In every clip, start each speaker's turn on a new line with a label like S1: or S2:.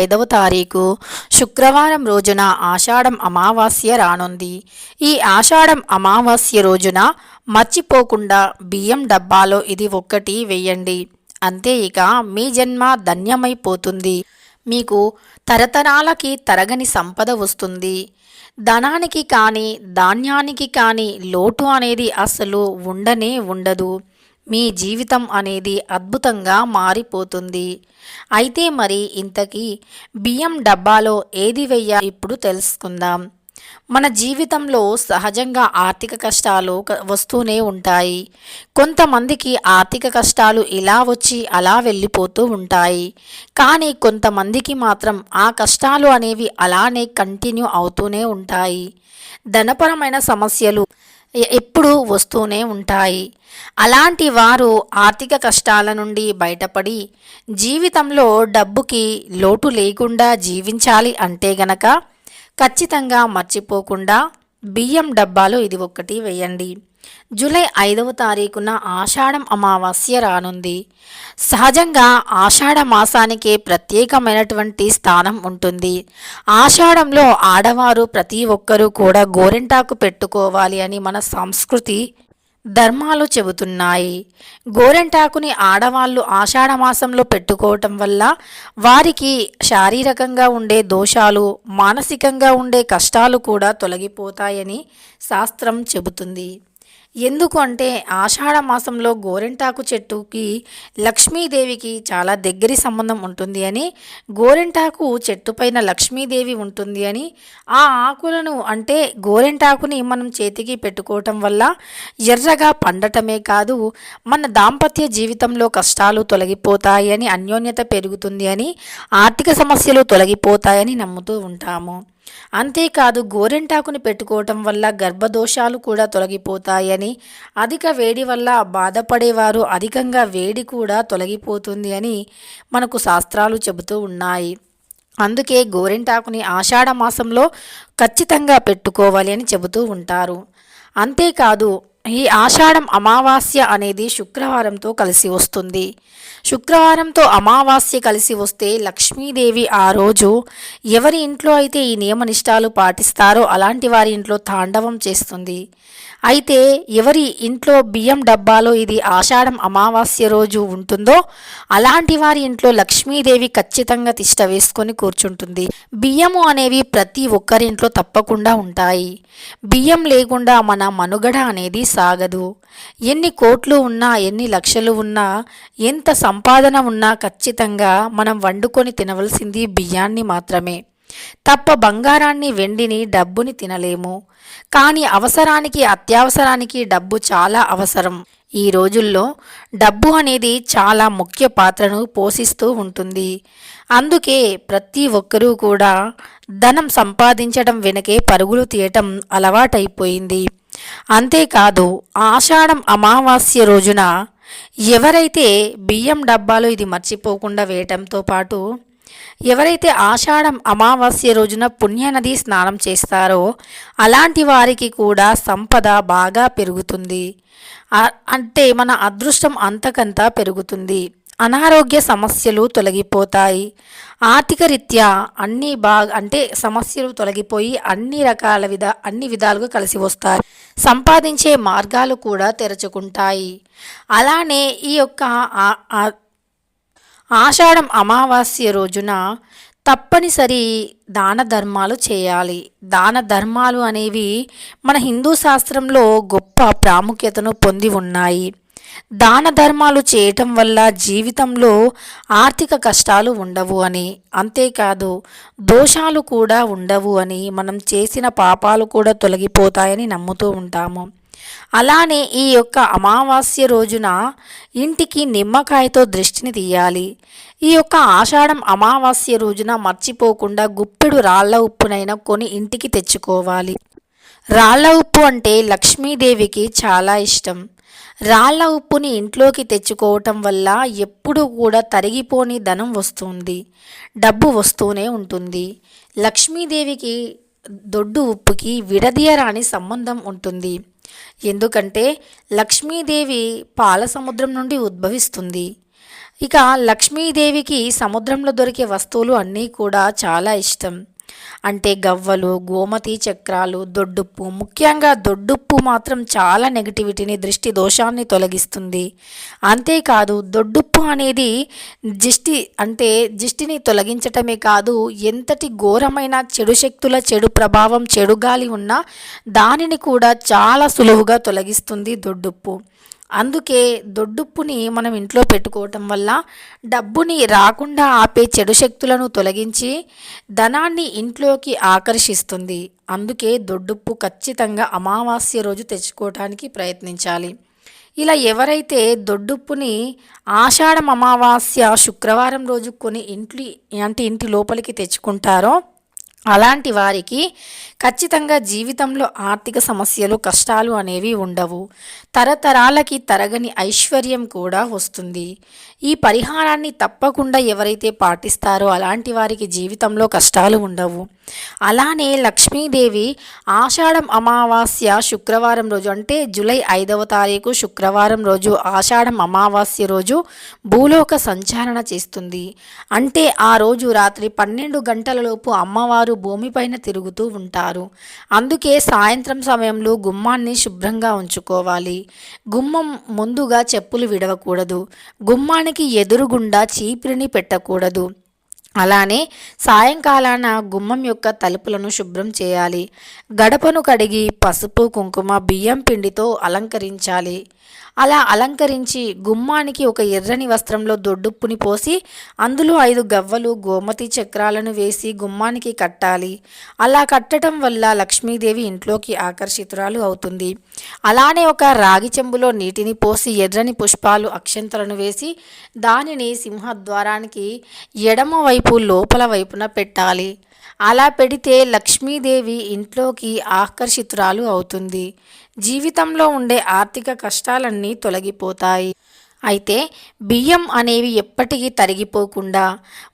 S1: ఐదవ తారీఖు శుక్రవారం రోజున ఆషాఢం అమావాస్య రానుంది. ఈ ఆషాఢం అమావాస్య రోజున మర్చిపోకుండా బియ్యం డబ్బాలో ఇది ఒక్కటి వేయండి. అంతే ఇక మీ జన్మ ధన్యమైపోతుంది. మీకు తరతరాలకి తరగని సంపద వస్తుంది. ధనానికి కానీ ధాన్యానికి కానీ లోటు అనేది అసలు ఉండనే ఉండదు. మీ జీవితం అనేది అద్భుతంగా మారిపోతుంది. అయితే మరి ఇంతకీ బియ్యం డబ్బాలో ఏది వెయ్యా ఇప్పుడు తెలుసుకుందాం. మన జీవితంలో సహజంగా ఆర్థిక కష్టాలు వస్తూనే ఉంటాయి. కొంతమందికి ఆర్థిక కష్టాలు ఇలా వచ్చి అలా వెళ్ళిపోతూ ఉంటాయి. కానీ కొంతమందికి మాత్రం ఆ కష్టాలు అనేవి అలానే కంటిన్యూ అవుతూనే ఉంటాయి. ధనపరమైన సమస్యలు ఎప్పుడూ వస్తూనే ఉంటాయి. అలాంటి వారు ఆర్థిక కష్టాల నుండి బయటపడి జీవితంలో డబ్బుకి లోటు లేకుండా జీవించాలి అంటే గనక ఖచ్చితంగా మర్చిపోకుండా బియ్యం డబ్బాలో ఇది ఒక్కటి వేయండి. జూలై ఐదవ తారీఖున ఆషాఢం అమావాస్య రానుంది. సహజంగా ఆషాఢ మాసానికే ప్రత్యేకమైనటువంటి స్థానం ఉంటుంది. ఆషాఢంలో ఆడవారు ప్రతి ఒక్కరూ కూడా గోరింటాకు పెట్టుకోవాలి అని మన సంస్కృతి ధర్మాలు చెబుతున్నాయి. గోరెంటాకుని ఆడవాళ్ళు ఆషాఢ మాసంలో పెట్టుకోవటం వల్ల వారికి శారీరకంగా ఉండే దోషాలు మానసికంగా ఉండే కష్టాలు కూడా తొలగిపోతాయని శాస్త్రం చెబుతుంది. ఎందుకు అంటే ఆషాఢ మాసంలో గోరింటాకు చెట్టుకి లక్ష్మీదేవికి చాలా దగ్గరి సంబంధం ఉంటుంది అని గోరింటాకు చెట్టు పైన లక్ష్మీదేవి ఉంటుంది అని ఆ ఆకులను అంటే గోరింటాకుని మనం చేతికి పెట్టుకోవటం వల్ల ఎర్రగా పండటమే కాదు మన దాంపత్య జీవితంలో కష్టాలు తొలగిపోతాయని అన్యోన్యత పెరుగుతుంది అని ఆర్థిక సమస్యలు తొలగిపోతాయని నమ్ముతూ ఉంటాము. అంతేకాదు గోరింటాకుని పెట్టుకోవటం వల్ల గర్భదోషాలు కూడా తొలగిపోతాయని అధిక వేడి వల్ల బాధపడేవారు అధికంగా వేడి కూడా తొలగిపోతుంది అని మనకు శాస్త్రాలు చెబుతూ ఉన్నాయి. అందుకే గోరింటాకుని ఆషాఢ మాసంలో ఖచ్చితంగా పెట్టుకోవాలి అని చెబుతూ ఉంటారు. అంతేకాదు ఈ ఆషాఢం అమావాస్య అనేది శుక్రవారంతో కలిసి వస్తుంది. శుక్రవారంతో అమావాస్య కలిసి వస్తే లక్ష్మీదేవి ఆ రోజు ఎవరి ఇంట్లో అయితే ఈ నియమనిష్టాలు పాటిస్తారో అలాంటి వారి ఇంట్లో తాండవం చేస్తుంది. అయితే ఎవరి ఇంట్లో బియ్యం డబ్బాలో ఇది ఆషాఢం అమావాస్య రోజు ఉంటుందో అలాంటి వారి ఇంట్లో లక్ష్మీదేవి ఖచ్చితంగా తిష్ట వేసుకొని కూర్చుంటుంది. బియ్యము అనేవి ప్రతి ఒక్కరి ఇంట్లో తప్పకుండా ఉంటాయి. బియ్యం లేకుండా మన మనుగడ అనేది సాగదు. ఎన్ని కోట్లు ఉన్నా ఎన్ని లక్షలు ఉన్నా ఎంత సంపాదన ఉన్నా ఖచ్చితంగా మనం వండుకొని తినవలసింది బియ్యాన్ని మాత్రమే. తప్ప బంగారాన్ని వెండిని డబ్బుని తినలేము. కానీ అవసరానికి అత్యవసరానికి డబ్బు చాలా అవసరం. ఈ రోజుల్లో డబ్బు అనేది చాలా ముఖ్య పాత్రను పోషిస్తూ ఉంటుంది. అందుకే ప్రతి ఒక్కరూ కూడా ధనం సంపాదించడం వెనకే పరుగులు తీయటం అలవాటైపోయింది. అంతేకాదు ఆషాఢం అమావాస్య రోజున ఎవరైతే బియ్యం డబ్బాలు ఇది మర్చిపోకుండా వేయటంతో పాటు ఎవరైతే ఆషాఢం అమావాస్య రోజున పుణ్యనది స్నానం చేస్తారో అలాంటి వారికి కూడా సంపద బాగా పెరుగుతుంది. అంటే మన అదృష్టం అంతకంతా పెరుగుతుంది. అనారోగ్య సమస్యలు తొలగిపోతాయి. ఆర్థిక రీత్యా అన్ని బాగా అంటే సమస్యలు తొలగిపోయి అన్ని రకాల విధ అన్ని విధాలుగా కలిసి వస్తాయి సంపాదించే మార్గాలు కూడా తెరచుకుంటాయి. అలానే ఈ యొక్క ఆషాఢం అమావాస్య రోజున తప్పనిసరి దాన ధర్మాలు చేయాలి. దాన ధర్మాలు అనేవి మన హిందూ శాస్త్రంలో గొప్ప ప్రాముఖ్యతను పొంది ఉన్నాయి. దాన ధర్మాలు చేయటం వల్ల జీవితంలో ఆర్థిక కష్టాలు ఉండవు అని. అంతేకాదు దోషాలు కూడా ఉండవు అని. మనం చేసిన పాపాలు కూడా తొలగిపోతాయని నమ్ముతూ ఉంటాము. అలానే ఈ యొక్క అమావాస్య రోజున ఇంటికి నిమ్మకాయతో దృష్టిని తీయాలి. ఈ యొక్క ఆషాఢం అమావాస్య రోజున మర్చిపోకుండా గుప్పెడు రాళ్ళ ఉప్పునైనా కొని ఇంటికి తెచ్చుకోవాలి. రాళ్ళ ఉప్పు అంటే లక్ష్మీదేవికి చాలా ఇష్టం. రాళ్ళ ఉప్పుని ఇంట్లోకి తెచ్చుకోవటం వల్ల ఎప్పుడూ కూడా తరిగిపోని ధనం వస్తుంది. డబ్బు వస్తూనే ఉంటుంది. లక్ష్మీదేవికి దొడ్డు ఉప్పుకి విడదీయరాని సంబంధం ఉంటుంది. ఎందుకంటే లక్ష్మీదేవి పాల సముద్రం నుండి ఉద్భవిస్తుంది. ఇక లక్ష్మీదేవికి సముద్రంలో దొరికే వస్తువులు అన్నీ కూడా చాలా ఇష్టం. అంటే గవ్వలు గోమతి చక్రాలు దొడ్డుప్పు ముఖ్యంగా దొడ్డుప్పు మాత్రం చాలా నెగిటివిటీని దృష్టి దోషాన్ని తొలగిస్తుంది. అంతేకాదు దొడ్డుప్పు అనేది దిష్టి అంటే దిష్టిని తొలగించటమే కాదు ఎంతటి ఘోరమైన చెడు శక్తుల చెడు ప్రభావం చెడు గాలి ఉన్నా దానిని కూడా చాలా సులువుగా తొలగిస్తుంది దొడ్డుప్పు. అందుకే దొడ్డుప్పుని మనం ఇంట్లో పెట్టుకోవటం వల్ల డబ్బుని రాకుండా ఆపే చెడు శక్తులను తొలగించి ధనాన్ని ఇంట్లోకి ఆకర్షిస్తుంది. అందుకే దొడ్డుప్పు ఖచ్చితంగా అమావాస్య రోజు తెచ్చుకోవటానికి ప్రయత్నించాలి. ఇలా ఎవరైతే దొడ్డుప్పుని ఆషాఢం అమావాస్య శుక్రవారం రోజు కొని ఇంటి అంటే ఇంటి లోపలికి తెచ్చుకుంటారో అలాంటి వారికి ఖచ్చితంగా జీవితంలో ఆర్థిక సమస్యలు కష్టాలు అనేవి ఉండవు. తరతరాలకి తరగని ఐశ్వర్యం కూడా వస్తుంది. ఈ పరిహారాన్ని తప్పకుండా ఎవరైతే పాటిస్తారో అలాంటి వారికి జీవితంలో కష్టాలు ఉండవు. అలానే లక్ష్మీదేవి ఆషాఢం అమావాస్య శుక్రవారం రోజు అంటే జూలై ఐదవ తారీఖు శుక్రవారం రోజు ఆషాఢం అమావాస్య రోజు భూలోక సంచారణ చేస్తుంది. అంటే ఆ రోజు రాత్రి పన్నెండు గంటలలోపు అమ్మవారు భూమిపైన తిరుగుతూ ఉంటారు. అందుకే సాయంత్రం సమయంలో గుమ్మాన్ని శుభ్రంగా ఉంచుకోవాలి. గుమ్మం ముందుగా చెప్పులు విడవకూడదు. గుమ్మానికి ఎదురుగుండా చీపిరిని పెట్టకూడదు. అలానే సాయంకాలాన గుమ్మం యొక్క తలుపులను శుభ్రం చేయాలి. గడపను కడిగి పసుపు కుంకుమ బియ్యం పిండితో అలంకరించాలి. అలా అలంకరించి గుమ్మానికి ఒక ఎర్రని వస్త్రంలో దొడ్డుప్పుని పోసి అందులో ఐదు గవ్వలు గోమతి చక్రాలను వేసి గుమ్మానికి కట్టాలి. అలా కట్టడం వల్ల లక్ష్మీదేవి ఇంట్లోకి ఆకర్షితురాలు అవుతుంది. అలానే ఒక రాగి చెంబులో నీటిని పోసి ఎర్రని పుష్పాలు అక్షంతలను వేసి దానిని సింహద్వారానికి ఎడమ వైపు లోపల వైపున పెట్టాలి. అలా పెడితే లక్ష్మీదేవి ఇంట్లోకి ఆకర్షితురాలు అవుతుంది. జీవితంలో ఉండే ఆర్థిక కష్టాలన్నీ తొలగిపోతాయి. అయితే బియ్యం అనేవి ఎప్పటికీ తరిగిపోకుండా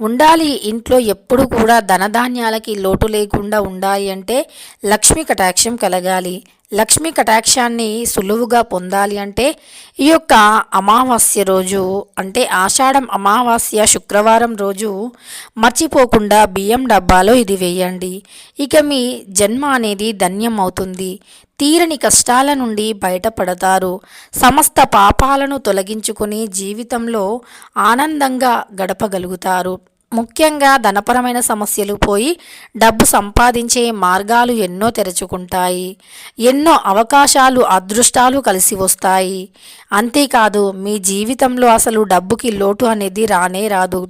S1: ఉండాలి ఇంట్లో ఎప్పుడు కూడా ధనధాన్యాలకి లోటు లేకుండా ఉండాలి అంటే లక్ష్మీ కటాక్షం కలగాలి. లక్ష్మీ కటాక్షాన్ని సులువుగా పొందాలి అంటే ఈ యొక్క అమావాస్య రోజు అంటే ఆషాఢం అమావాస్య శుక్రవారం రోజు మర్చిపోకుండా బియ్యం డబ్బాలో ఇది వేయండి. ఇక మీ జన్మ అనేది ధన్యం అవుతుంది. తీరని కష్టాల నుండి బయటపడతారు. సమస్త పాపాలను తొలగించుకుని జీవితంలో ఆనందంగా గడపగలుగుతారు. ముఖ్యంగా ధనపరమైన సమస్యలు పోయి డబ్బు సంపాదించే మార్గాలు ఎన్నో తెరుచుకుంటాయి. ఎన్నో అవకాశాలు అదృష్టాలు కలిసి వస్తాయి. అంతేకాదు మీ జీవితంలో అసలు డబ్బుకి లోటు అనేది రానే రాదు.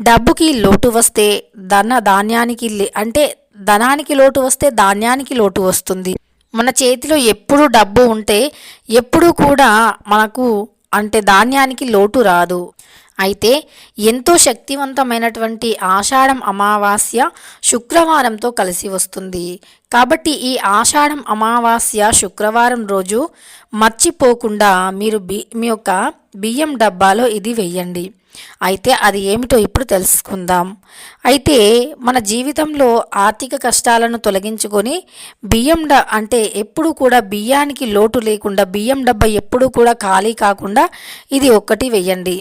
S1: డబ్బుకి లోటు వస్తే ధన ధాన్యానికి అంటే ధనానికి లోటు వస్తే ధాన్యానికి లోటు వస్తుంది. మన చేతిలో ఎప్పుడు డబ్బు ఉంటే ఎప్పుడూ కూడా మనకు అంటే ధాన్యానికి లోటు రాదు. అయితే ఎంతో శక్తివంతమైనటువంటి ఆషాఢం అమావాస్య శుక్రవారంతో కలిసి వస్తుంది. కాబట్టి ఈ ఆషాఢం అమావాస్య శుక్రవారం రోజు మర్చిపోకుండా మీరు బి మీ యొక్క బియ్యం డబ్బాలో ఇది వెయ్యండి. అయితే అది ఏమిటో ఇప్పుడు తెలుసుకుందాం. అయితే మన జీవితంలో ఆర్థిక కష్టాలను తొలగించుకొని బియ్యం డ అంటే ఎప్పుడు కూడా బియ్యానికి లోటు లేకుండా బియ్యం డబ్బా ఎప్పుడూ కూడా ఖాళీ కాకుండా ఇది ఒక్కటి వెయ్యండి.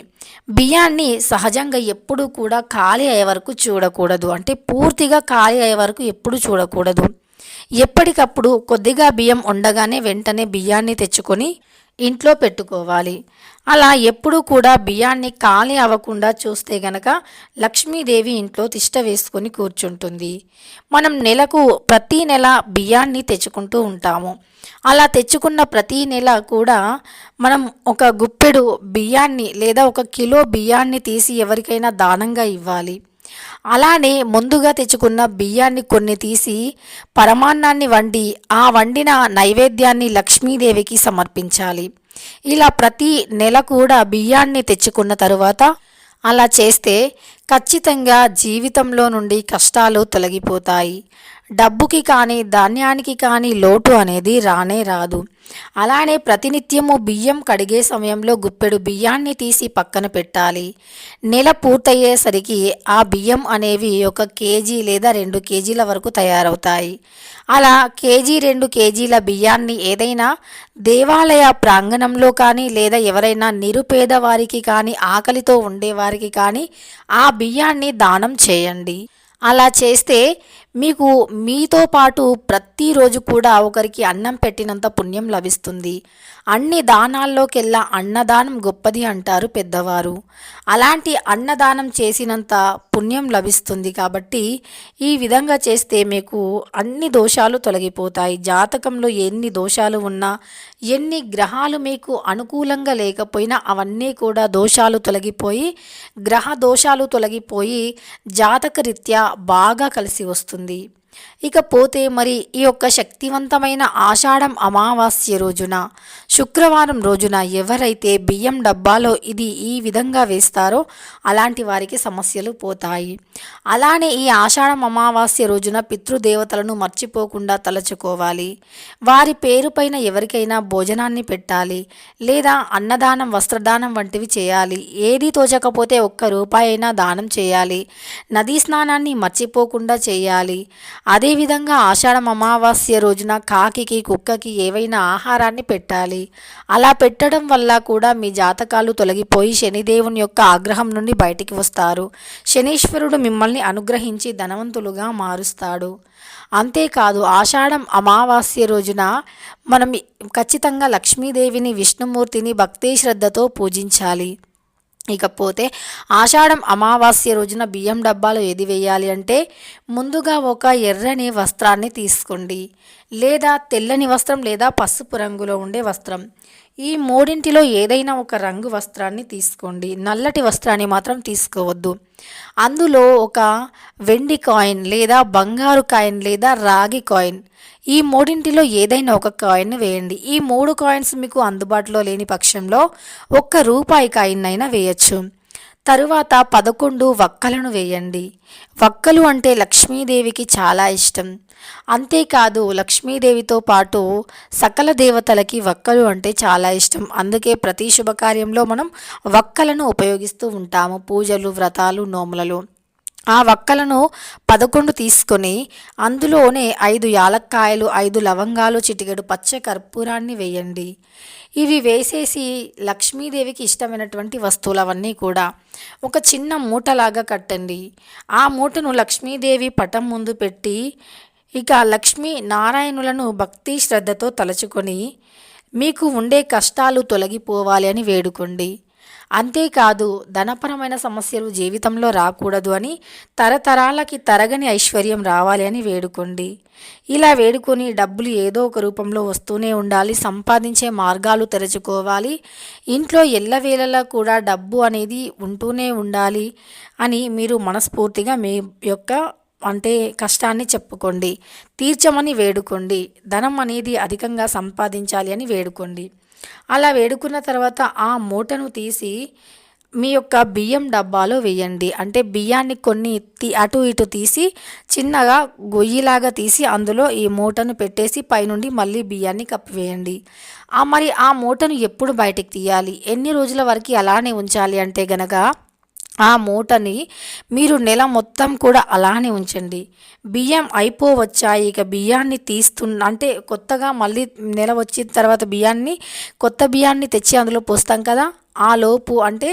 S1: బియ్యాన్ని సహజంగా ఎప్పుడూ కూడా ఖాళీ అయ్యే వరకు చూడకూడదు. అంటే పూర్తిగా ఖాళీ అయ్యే వరకు ఎప్పుడు చూడకూడదు. ఎప్పటికప్పుడు కొద్దిగా బియ్యం ఉండగానే వెంటనే బియ్యాన్ని తెచ్చుకొని ఇంట్లో పెట్టుకోవాలి. అలా ఎప్పుడూ కూడా బియ్యాన్ని ఖాళీ అవ్వకుండా చూస్తే గనక లక్ష్మీదేవి ఇంట్లో తిష్ట వేసుకొని కూర్చుంటుంది. మనం నెలకు ప్రతీ నెల బియ్యాన్ని తెచ్చుకుంటూ ఉంటాము. అలా తెచ్చుకున్న ప్రతీ నెల కూడా మనం ఒక గుప్పెడు బియ్యాన్ని లేదా ఒక కిలో బియ్యాన్ని తీసి ఎవరికైనా దానంగా ఇవ్వాలి. అలానే ముందుగా తెచ్చుకున్న బియ్యాన్ని కొన్ని తీసి పరమాన్నాన్ని వండి ఆ వండిన నైవేద్యాన్ని లక్ష్మీదేవికి సమర్పించాలి. ఇలా ప్రతి నెల కూడా బియ్యాన్ని తెచ్చుకున్న తరువాత అలా చేస్తే ఖచ్చితంగా జీవితంలో నుండి కష్టాలు తొలగిపోతాయి. డబ్బుకి కానీ ధాన్యానికి కానీ లోటు అనేది రానే రాదు. అలానే ప్రతినిత్యము బియ్యం కడిగే సమయంలో గుప్పెడు బియ్యాన్ని తీసి పక్కన పెట్టాలి. నెల పూర్తయ్యేసరికి ఆ బియ్యం అనేవి ఒక కేజీ లేదా రెండు కేజీల వరకు తయారవుతాయి. అలా కేజీ రెండు కేజీల బియ్యాన్ని ఏదైనా దేవాలయ ప్రాంగణంలో కానీ లేదా ఎవరైనా నిరుపేద వారికి కానీ ఆకలితో ఉండేవారికి కానీ ఆ బియ్యాన్ని దానం చేయండి. అలా చేస్తే మీకు మీతో పాటు ప్రతిరోజు కూడా ఒకరికి అన్నం పెట్టినంత పుణ్యం లభిస్తుంది. అన్ని దానాల్లోకెల్లా అన్నదానం గొప్పది అంటారు పెద్దవారు. అలాంటి అన్నదానం చేసినంత పుణ్యం లభిస్తుంది కాబట్టి ఈ విధంగా చేస్తే మీకు అన్ని దోషాలు తొలగిపోతాయి. జాతకంలో ఎన్ని దోషాలు ఉన్నా ఎన్ని గ్రహాలు మీకు అనుకూలంగా లేకపోయినా అవన్నీ కూడా దోషాలు తొలగిపోయి గ్రహ దోషాలు తొలగిపోయి జాతకరీత్యా బాగా కలిసి వస్తుంది. ఉంటుంది ఇకపోతే మరి ఈ యొక్క శక్తివంతమైన ఆషాఢం అమావాస్య రోజున శుక్రవారం రోజున ఎవరైతే బియ్యం డబ్బాలో ఇది ఈ విధంగా వేస్తారో అలాంటి వారికి సమస్యలు పోతాయి. అలానే ఈ ఆషాఢం అమావాస్య రోజున పితృదేవతలను మర్చిపోకుండా తలచుకోవాలి. వారి పేరుపైన ఎవరికైనా భోజనాన్ని పెట్టాలి లేదా అన్నదానం వస్త్రదానం వంటివి చేయాలి. ఏది తోచకపోతే ఒక్క రూపాయి అయినా దానం చేయాలి. నదీ స్నానాన్ని మర్చిపోకుండా చేయాలి. అదేవిధంగా ఆషాఢం అమావాస్య రోజున కాకికి కుక్కకి ఏవైనా ఆహారాన్ని పెట్టాలి. అలా పెట్టడం వల్ల కూడా మీ జాతకాలు తొలగిపోయి శనిదేవుని యొక్క ఆగ్రహం నుండి బయటికి వస్తారు. శనీశ్వరుడు మిమ్మల్ని అనుగ్రహించి ధనవంతులుగా మారుస్తాడు. అంతేకాదు ఆషాఢం అమావాస్య రోజున మనం ఖచ్చితంగా లక్ష్మీదేవిని విష్ణుమూర్తిని భక్తి శ్రద్ధతో పూజించాలి. ఇకపోతే ఆషాఢం అమావాస్య రోజున బియ్యం డబ్బాలు ఏది వేయాలి అంటే ముందుగా ఒక ఎర్రని వస్త్రాన్ని తీసుకోండి లేదా తెల్లని వస్త్రం లేదా పసుపు రంగులో ఉండే వస్త్రం. ఈ మూడింటిలో ఏదైనా ఒక రంగు వస్త్రాన్ని తీసుకోండి. నల్లటి వస్త్రాన్ని మాత్రం తీసుకోవద్దు. అందులో ఒక వెండి కాయిన్ లేదా బంగారు కాయిన్ లేదా రాగి కాయిన్. ఈ మూడింటిలో ఏదైనా ఒక కాయిన్ వేయండి. ఈ మూడు కాయిన్స్ మీకు అందుబాటులో లేని పక్షంలో ఒక్క రూపాయి కాయిన్ అయినా వేయచ్చు. తరువాత పదకొండు వక్కలను వేయండి. వక్కలు అంటే లక్ష్మీదేవికి చాలా ఇష్టం. అంతేకాదు లక్ష్మీదేవితో పాటు సకల దేవతలకి వక్కలు అంటే చాలా ఇష్టం. అందుకే ప్రతి శుభకార్యంలో మనం వక్కలను ఉపయోగిస్తూ ఉంటాము. పూజలు వ్రతాలు నోములలో. ఆ వక్కలను పదకొండు తీసుకొని అందులోనే ఐదు యాలక్కాయలు ఐదు లవంగాలు చిటికెడు పచ్చ కర్పూరాన్ని వేయండి. ఇవి వేసేసి లక్ష్మీదేవికి ఇష్టమైనటువంటి వస్తువులవన్నీ కూడా ఒక చిన్న మూటలాగా కట్టండి. ఆ మూటను లక్ష్మీదేవి పటం ముందు పెట్టి ఇక లక్ష్మీ నారాయణులను భక్తి శ్రద్ధతో తలుచుకొని మీకు ఉండే కష్టాలు తొలగిపోవాలి అని వేడుకోండి. అంతేకాదు ధనపరమైన సమస్యలు జీవితంలో రాకూడదు అని తరతరాలకి తరగని ఐశ్వర్యం రావాలి అని వేడుకోండి. ఇలా వేడుకొని డబ్బులు ఏదో ఒక రూపంలో వస్తూనే ఉండాలి సంపాదించే మార్గాలు తెరుచుకోవాలి ఇంట్లో ఎల్లవేళలా కూడా డబ్బు అనేది ఉంటూనే ఉండాలి అని మీరు మనస్ఫూర్తిగా మీ యొక్క అంటే కష్టాన్ని చెప్పుకోండి. తీర్చమని వేడుకోండి. ధనం అనేది అధికంగా సంపాదించాలి అని వేడుకోండి. అలా వేడుకున్న తర్వాత ఆ మూటను తీసి మీ యొక్క బియ్యం డబ్బాలో వేయండి. అంటే బియ్యాన్ని కొన్ని తీ అటు ఇటు తీసి చిన్నగా గొయ్యిలాగా తీసి అందులో ఈ మూటను పెట్టేసి పైనుండి మళ్ళీ బియ్యాన్ని కప్పివేయండి ఆ మరి ఆ మూటను ఎప్పుడు బయటికి తీయాలి? ఎన్ని రోజుల వరకు అలానే ఉంచాలి అంటే గనక ఆ మూటని మీరు నెల మొత్తం కూడా అలానే ఉంచండి. బియ్యం అయిపోవచ్చాయి. ఇక బియ్యాన్ని తీస్తున్న అంటే కొత్తగా మళ్ళీ నెల వచ్చిన తర్వాత బియ్యాన్ని కొత్త బియ్యాన్ని తెచ్చి అందులో పోస్తాం కదా? ఆ లోపు అంటే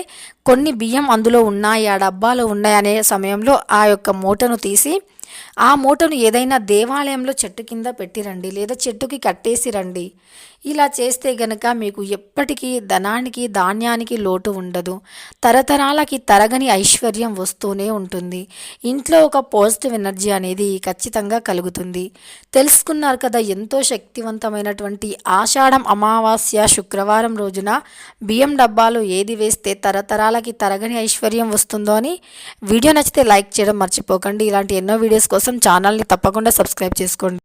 S1: కొన్ని బియ్యం అందులో ఉన్నాయి. ఆ డబ్బాలో ఉన్నాయి అనే సమయంలో ఆ యొక్క మూటను తీసి ఆ మూటను ఏదైనా దేవాలయంలో చెట్టు కింద పెట్టిరండి. లేదా చెట్టుకి కట్టేసి రండి. ఇలా చేస్తే గనక మీకు ఎప్పటికీ ధనానికి ధాన్యానికి లోటు ఉండదు. తరతరాలకి తరగని ఐశ్వర్యం వస్తూనే ఉంటుంది. ఇంట్లో ఒక పాజిటివ్ ఎనర్జీ అనేది ఖచ్చితంగా కలుగుతుంది. తెలుసుకున్నారు కదా ఎంతో శక్తివంతమైనటువంటి ఆషాఢం అమావాస్య శుక్రవారం రోజున బియ్యం డబ్బాలో ఏది వేస్తే తరతరాలకి తరగని ఐశ్వర్యం వస్తుందో అని వీడియో నచ్చితే లైక్ చేయడం మర్చిపోకండి. ఇలాంటి ఎన్నో వీడియోస్ కోసం ఛానల్ని తప్పకుండా సబ్స్క్రైబ్ చేసుకోండి.